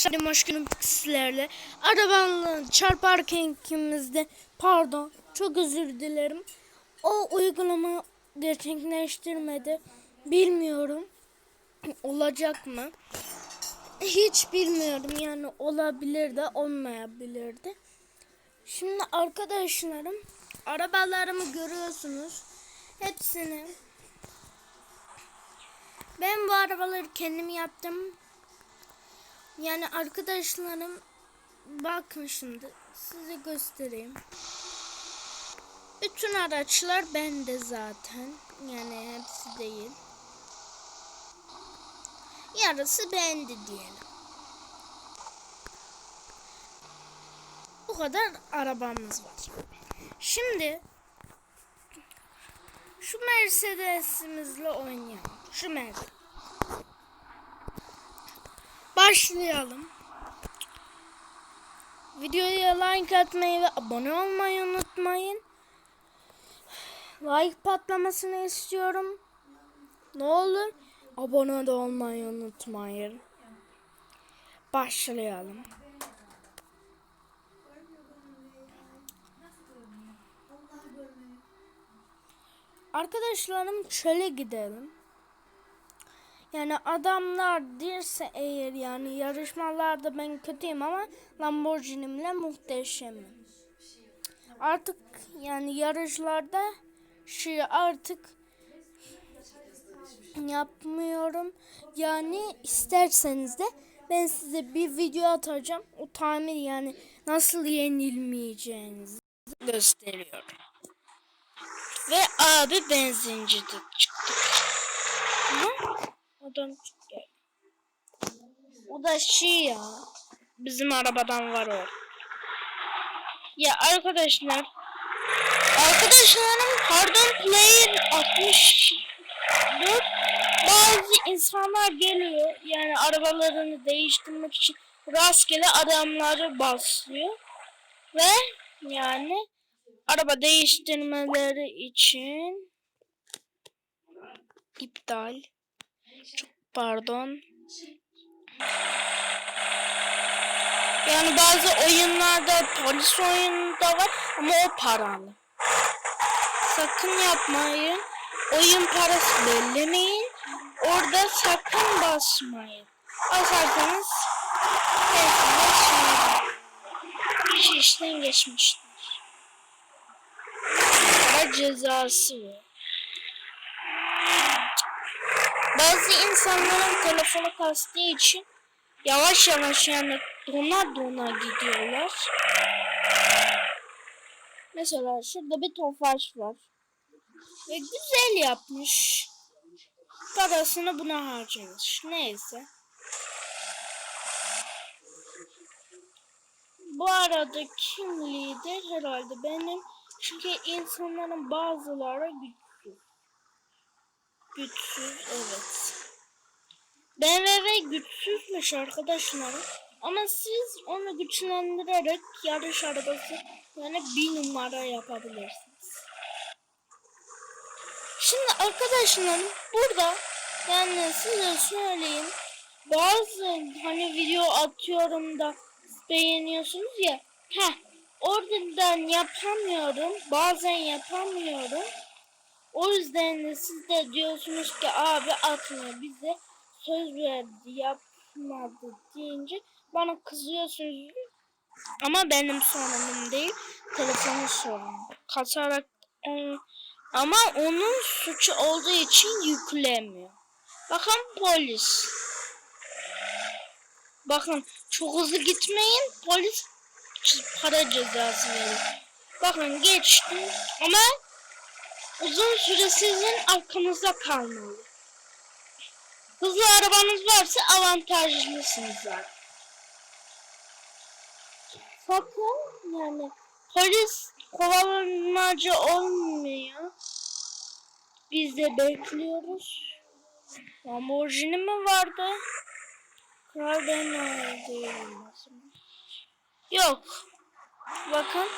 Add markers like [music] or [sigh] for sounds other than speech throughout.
Selam hoş geldin sizlerle. Arabanla çarparken ikimizde pardon çok özür dilerim. O uygulama gerçekleştirmedi. Bilmiyorum. [clears throat] Olacak mı? Hiç bilmiyorum yani olabilir de olmayabilir de. Şimdi arkadaşlarım arabalarımı görüyorsunuz. Hepsini ben bu arabaları kendim yaptım. Yani arkadaşlarım bakın şimdi size göstereyim. Bütün araçlar bende zaten. Yani hepsi değil. Yarısı bende diyelim. Bu kadar arabamız var. Şimdi şu Mercedes'imizle oynayalım. Şu Mercedes. Başlayalım. Videoya like atmayı ve abone olmayı unutmayın. Like patlamasını istiyorum. Ne olur abone de olmayı unutmayın. Başlayalım. Arkadaşlarım çöle gidelim. Yani adamlar dirse eğer yani yarışmalarda ben kötüyüm ama Lamborghini'mle muhteşemim. Artık yani yarışlarda şey artık yapmıyorum. Yani isterseniz de ben size bir video atacağım. O tamir yani nasıl yenilmeyeceğinizi gösteriyorum. Ve abi benzinci çıktı. Ama Adam geldi. O da şey ya. Bizim arabadan var o. Ya arkadaşlar. Arkadaşlarım pardon player 64 bazı insanlar geliyor yani arabalarını değiştirmek için rastgele adamları basıyor ve yani araba değiştirmeleri için iptal çok pardon. Yani bazı oyunlarda polis oyunda var ama o paralı. Sakın yapmayın. Oyun parası bellemeyin. Orada sakın basmayın. Basarsanız iş işten geçmiştir. Para cezası var. Bazı insanların telefonu kastığı için yavaş yavaş yani dona dona gidiyorlar. Mesela şurada bir tofaş var. Ve güzel yapmış. Parasını buna harcamış. Neyse. Bu arada kim lider? Herhalde benim. Çünkü insanların bazıları güçsüz. Evet. BMW güçsüzmüş arkadaşlar. Ama siz onu güçlendirerek yarış arabası yani bir numara yapabilirsiniz. Şimdi arkadaşlar burada yani size söyleyeyim bazı hani video atıyorum da beğeniyorsunuz ya heh oradan yapamıyorum bazen yapamıyorum o yüzden de siz de diyorsunuz ki abi atmıyor bize söz verdi yapmadı deyince bana kızıyorsunuz. Ama benim sorunum değil telefonun sorunu kasarak onu, ama onun suçu olduğu için yüklemiyor. Bakın polis. Bakın çok hızlı gitmeyin polis para cezası verir. Bakın geçtim ama uzun süre sizin arkanızda kalmalı. Hızlı arabanız varsa avantajlısınız zaten. Sakın yani polis kovalamacı olmuyor. Biz de bekliyoruz. Lamborghini mi vardı? Kral ben değilim Yok. Bakın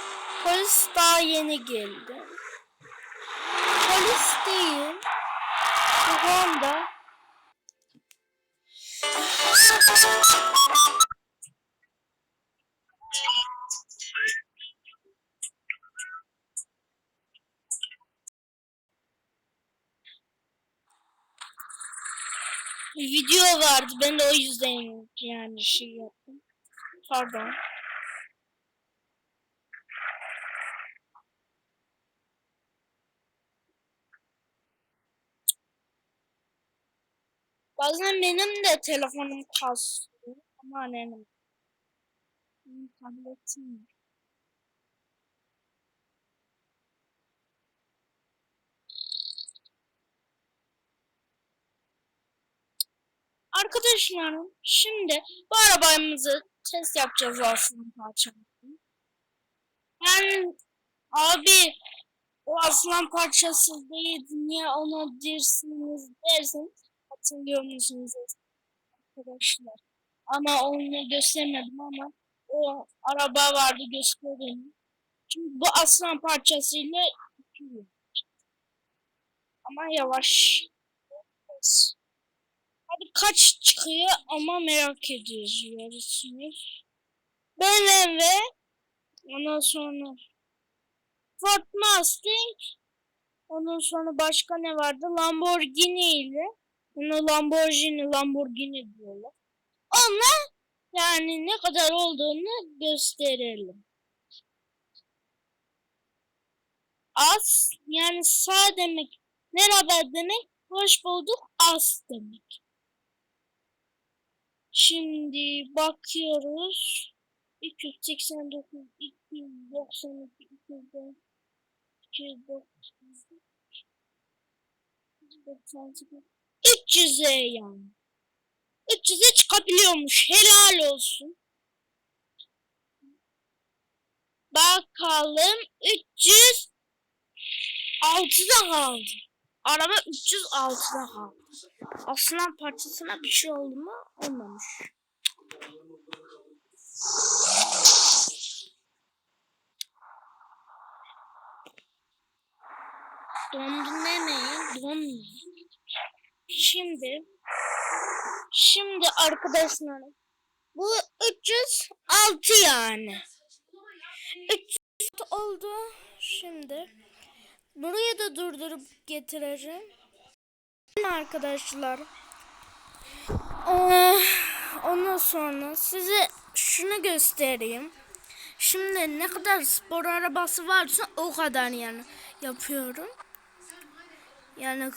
polis daha yeni geldi polis Bu Honda. Video vardı. Ben de o yüzden yani şey yaptım. Pardon. Bazen benim de telefonum kasıyor. Ama. Benim tabletim. Arkadaşlarım şimdi bu arabamızı test yapacağız aslında parçamızı. Ben abi o aslan parçası değil niye onu dirsiniz derseniz hatırlıyor musunuz arkadaşlar? Ama onu göstermedim ama o araba vardı göstereyim. Şimdi bu aslan parçasıyla. Ama yavaş. Hadi kaç çıkıyor ama merak ediyoruz yarısını. BMW ondan sonra Ford Mustang ondan sonra başka ne vardı? Lamborghini ile onu Lamborghini Lamborghini diyorlar. Onunla yani ne kadar olduğunu gösterelim. Az yani sağ demek merhaba demek hoş bulduk az demek. Şimdi bakıyoruz. 289, 292, 204, 298, 300'e yani. 300'e çıkabiliyormuş. Helal olsun. Bakalım 306'da kaldı. Araba 306'da kaldı. Aslan parçasına bir şey oldu mu? Olmamış. Dondum demeyin. Donmuyor. Şimdi şimdi arkadaşlar bu 306 yani. 306 oldu. Şimdi buraya da durdurup getireceğim. Arkadaşlar Ee, ondan sonra size şunu göstereyim. Şimdi ne kadar spor arabası varsa o kadar yani yapıyorum. Yani